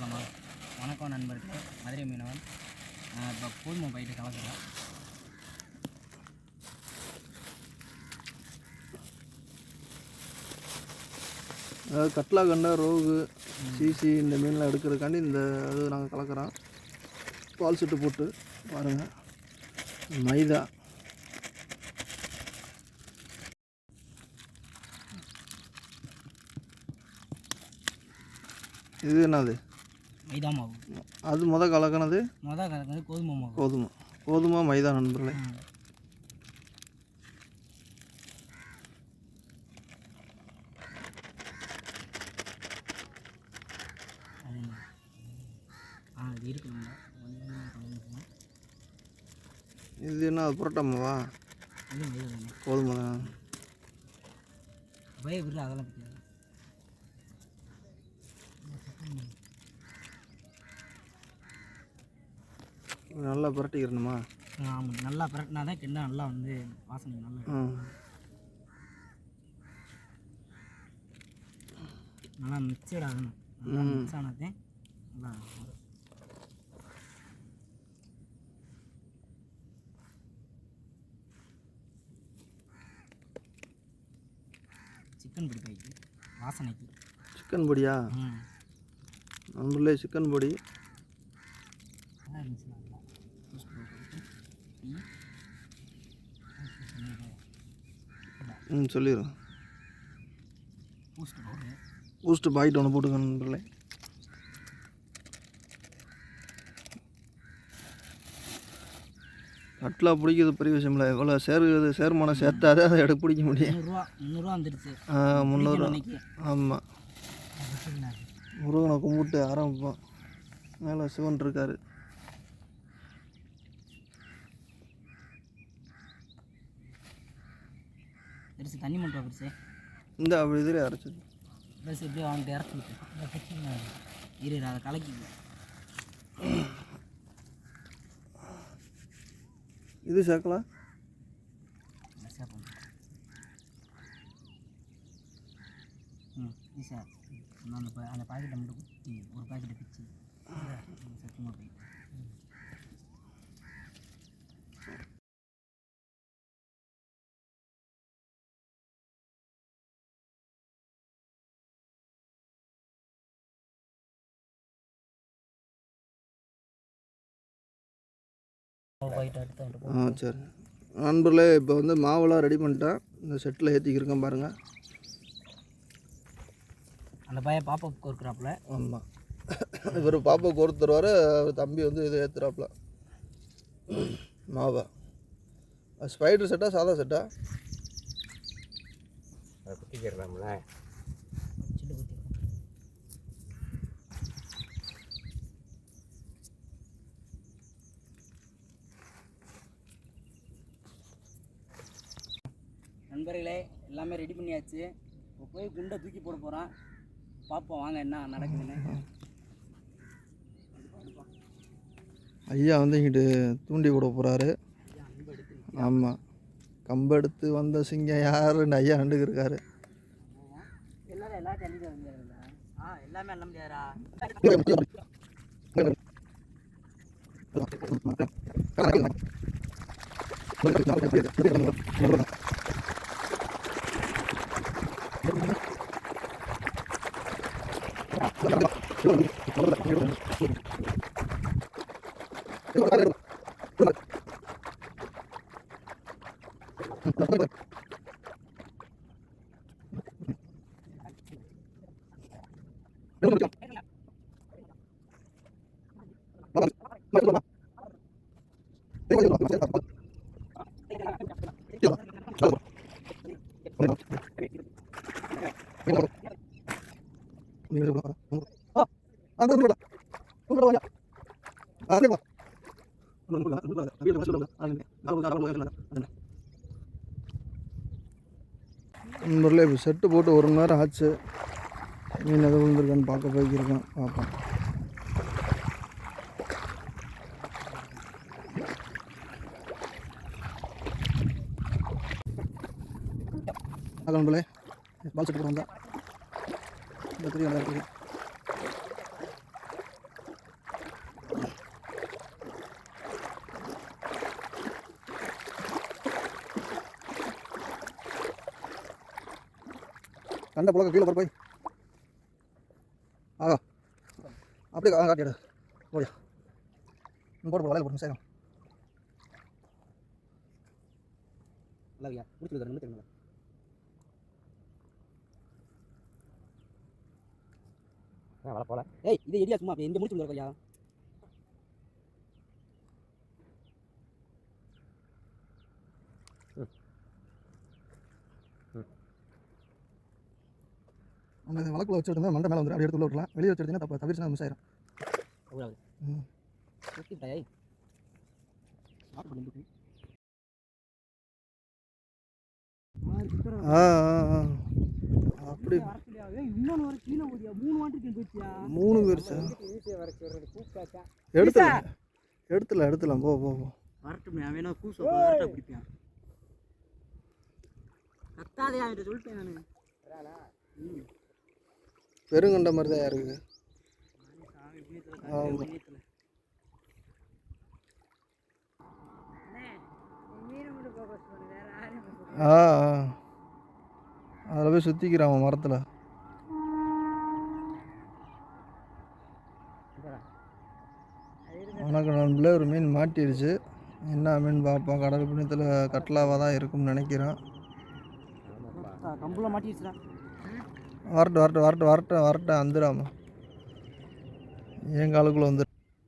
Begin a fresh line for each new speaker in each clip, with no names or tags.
பார்க்கலாமா வணக்கம் நண்பர்களே. மதுரை மீனவன் நான் இப்போ கோதுமை போயிட்டு கலக்கிறேன்
அதாவது கட்லா கண்டா ரோகு சிசி இந்த மீன்லாம் எடுக்கிறதுக்காண்டி இந்த இது நாங்கள் கலக்கிறோம். பால் சுட்டு போட்டு பாருங்கள் மைதா. இது என்னது?
மைதா மாவு
அது முத கலக்கினது?
மொதல் கலக்கிறது கோதுமை மாவு
கோதுமை. கோதுமை மைதா நண்பர்களே.
இது
என்ன புரோட்டா மாவா?
மைதா
கோதுமை தான்.
அதெல்லாம்
நல்லா புரட்டிக்கிறணுமா?
ஆமாம் நல்லா பரட்டினா தான் கிண்ணம் நல்லா வந்து வாசனை நல்லா நல்லா மிக்சட் ஆகணும். நல்லா மிக்ஸ் ஆனதே நல்லா. சிக்கன் பிடிக்காய்க்கு வாசனைக்கு.
சிக்கன் பொடியா? நண்பர்களே சிக்கன் பொடி
நல்லா இருந்துச்சு நல்லா டேஸ்ட் போட்டு டீ
ம்
பூஸ்ட் பவுடரு
பூஸ்ட்டு பாக்கெட் ஒன்று போட்டுக்க நண்பர்களே கட்லா பிடிக்கிறது பெரிய விஷயம் இல்லை எவ்வளோ சேருகிறது சேர்மானம் சேர்த்தாதே அதை எடுத்து பிடிக்க முடியும்
முந்நூறுரூவா
ஆமாம் முருகனை கும்பிட்டு ஆரம்பிப்போம். மேலே சிவன் இருக்காரு.
பெருசு தண்ணி மட்டும் பெருசு
இந்த அப்படி இதில் அரைச்சது
பெருசு எப்படியோ அவன்கிட்ட இறக்கி விட்டு இரு அதை கலக்கி
இது சேர்க்கலாம்
சேர்ப்போம். ம் ஈஸா அந்த அந்த பாக்கெட்டை மட்டும் குத்தி ஒரு பாக்கெட்டை பிச்சு. சத்துமா போய்
ஆ சரி. நண்பர்களே இப்போ வந்து மாவெல்லாம் ரெடி பண்ணிட்டேன். இந்த செட்டில் ஏற்றிக்கிருக்கேன் பாருங்கள்
அந்த பையன் பாப்பா கொடுக்குறாப்புல
ஆமாம் இவர் பாப்பா கொடுத்துருவார் தம்பி வந்து இது ஏற்றுறாப்புல மாவை. ஸ்பைடர் செட்டா சாதா செட்டா
குத்திக்கிறலாம்ல
சில்லு குத்தி நண்பர்களே எல்லாமே ரெடி பண்ணியாச்சு. இப்போ போய் குண்டை தூக்கி போட போகிறான் பார்ப்போம் வாங்க என்ன நடக்குதுன்னு.
ஐயா வந்து இங்கிட்டு தூண்டி விட போகிறாரு ஆமாம் கம்பெடுத்து வந்த சிங்கம் யாருன்னு ஐயா இருக்காரு
வந்துடுறீங்களா ஆ எல்லாமே அள்ள முடியாதா
நண்பர்களே இப்போ செட்டு போட்டு ஒரு மணி நேரம் ஆச்சு. மீன் எதுவும் விழுந்திருக்கான்னு பார்க்க போய்க்கிருக்கேன் பார்ப்போம். நண்பர்களே பால் செட்டு போகிறோம் தான் தெரியும் குறி நல்லா இருக்குது கண்ட புழக்க கீழே போய். ஆகா. அப்படியே காட்டிடு ஓடியா. எடு போட்டு வலையில் போட்டு சேரும்.
நல்லா ஐயா ரெண்டு தெரியுமா ஆ வள போல. ஏய் இது எரியா சும்மா இந்த முடிச்சு வந்துருக்கா ஐயா
நம்ம வழக்கில் வச்சு விட்டுருந்தா மண்டை மேலே வந்து அப்படியே எடுத்து உள்ள விடலாம் வெளியே வச்சு எடுத்தீங்கன்னா தப்பு. தவிர்த்து மிஸ் ஆயிரும்.
அவ்வளவு
ம். அப்படி.
மூணு ஈஸியாக வர சொல்றது கூப்பிட்டாச்சா
எடுத்துலாம் போ போ போ.
வரட்டும் அவன் கூச வரட்டா பிடிப்பான். கத்தாதே சொல்லிட்டேன் நான்.
பெருங்கண்ட மாதிரி தான் இருக்குது. ஆமாம் ஆ ஆ. அதில் போய் சுற்றிக்கிறான் மரத்தில். வணக்கம் நண்பில் ஒரு மீன் மாட்டிடுச்சு என்ன மீன் பார்ப்போம். கடல் புண்ணியத்தில் கட்லாவாக தான் இருக்கும்னு நினைக்கிறேன்.
கம்பில் மாட்டிடுச்சுடா
வரட்டும் வரட்டும் வரட்டும் வரட்டும் வரட்டும் வந்துடாமா. என் காலுக்குள்ளே வந்து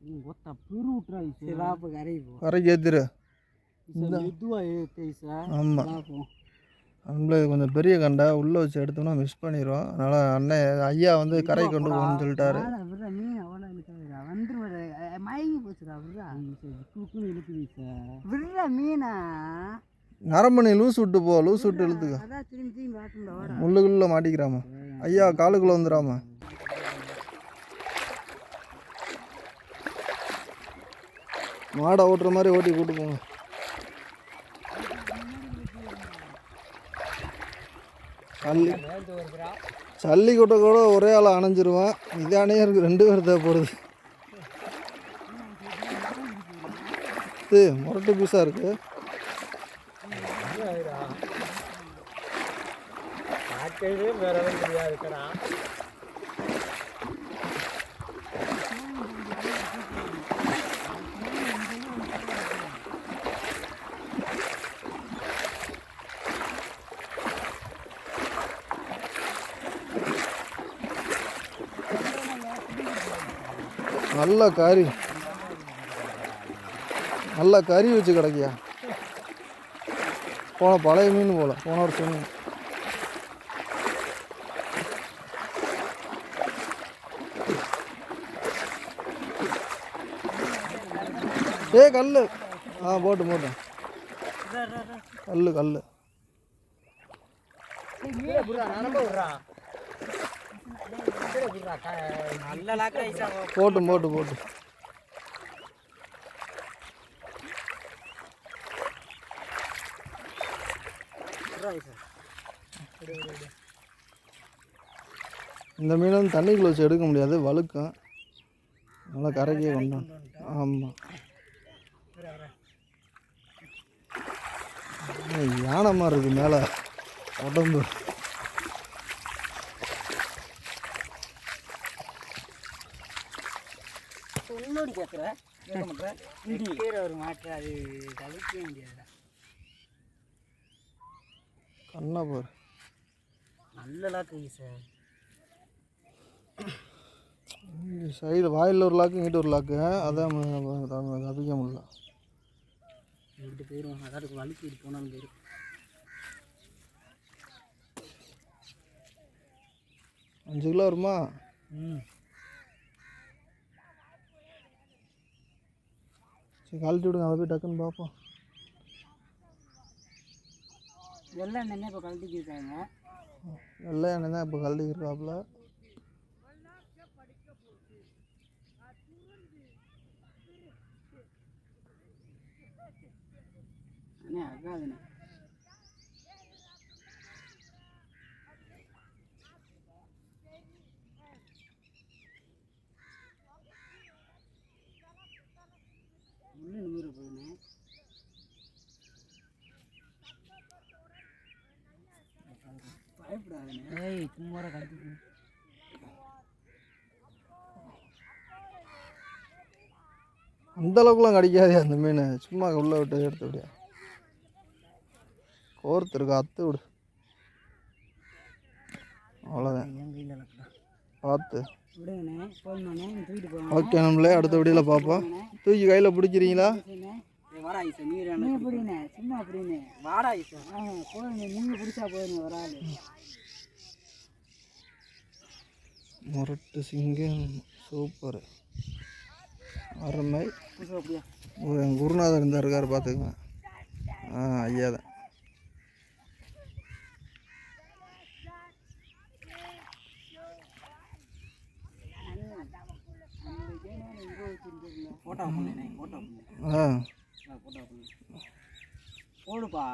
நீ ஒத்த பெரு விட்டுறா சிலாப்பு கரை போ.
கரைக்கு ஏற்றிரு
மெதுவா ஏத்து சார்
ஆமாம் நம்மளே கொஞ்சம் பெரிய கண்டை உள்ளே வச்சு எடுத்தோம்னா மிஸ் பண்ணிடுவோம் அதனால் அண்ணன் ஐயா வந்து கரை கொண்டு போகணும்னு சொல்லிட்டாரு. நரம்பணி லூஸ் விட்டு போ லூஸ் விட்டு இழுத்துக்க. முள்ளுக்குள்ளே மாட்டிக்கிறாமா? ஐயா காலுக்குள்ளே வந்துடாமா. மாடை ஓட்டுற மாதிரி ஓட்டி கூட்டு போங்க. சல்லி சல்லிக்கொட்டை கூட ஒரே ஆள் அணைஞ்சிருவான். இதானே இருக்கு ரெண்டு பேர் தேவைப்படுது இது முரட்டு பீஸாக இருக்குது நல்ல கறி. நல்ல கறி வச்சு கிடைக்கியா? போன பழைய மீன் போல போன வருஷம் மீன். ஏ கல் ஆ போட்டு போட்டு. கல் கல் போட்டு போட்டு போட்டு. இந்த மீன் வந்து தண்ணிக்குள்ள வச்சு எடுக்க முடியாது வழுக்கும். நல்லா கரைக்கே கொண்டு ஆமாம் யானை மாதிரி இருக்கு மேலே உடம்பு
உன்னோடி கேட்குற கேட்க மாட்டேன் கீரை ஒரு அது தவிர்க்கவே முடியாதுடா
கண்ணா பாரு
நல்ல லாக்கு சார்
சைடு வாயில் ஒரு லாக்கு இங்கிட்ட ஒரு லாக்கு அதான் தப்பிக்க முடியல
ரெண்டு போயிடும் அதாவது வலிக்கு போனாலும் போயிடும்
அஞ்சு கிலோ வருமா?
ம்.
சரி கழட்டி விடுங்க. அதை போய் டக்குன்னு பார்ப்போம்.
எல்லாம் என்ன இப்போ கழட்டிக்கிருக்காங்க.
வெள்ளை எண்ணெய் தான் இப்போ கழட்டி இருக்காப்புல
அண்ணே அக்காதுண்ணே முள்ளு நிமிர போகுண்ணே பயப்படாதுண்ணே. ஏய் சும்மா வர கடிச்சு
அந்த அளவுக்குலாம் கடிக்காதே அந்த மீன். சும்மா உள்ள விட்டு எடுத்து விடியா கோர்த்து இருக்கா அத்து விடு. அவ்வளோதான் பார்த்து. ஓகே நம்மளே அடுத்த வீடியோவில் பார்ப்போம். தூக்கி கையில் பிடிக்கிறீங்களா? முரட்டு சிங்கம் சூப்பர்.
அப்படியா?
ஒரு எங்கள் குருநாதர் இருந்தார் இருக்கார் பார்த்துக்குங்க. ஆ ஐயா தான். ஆ.
போடுப்பா.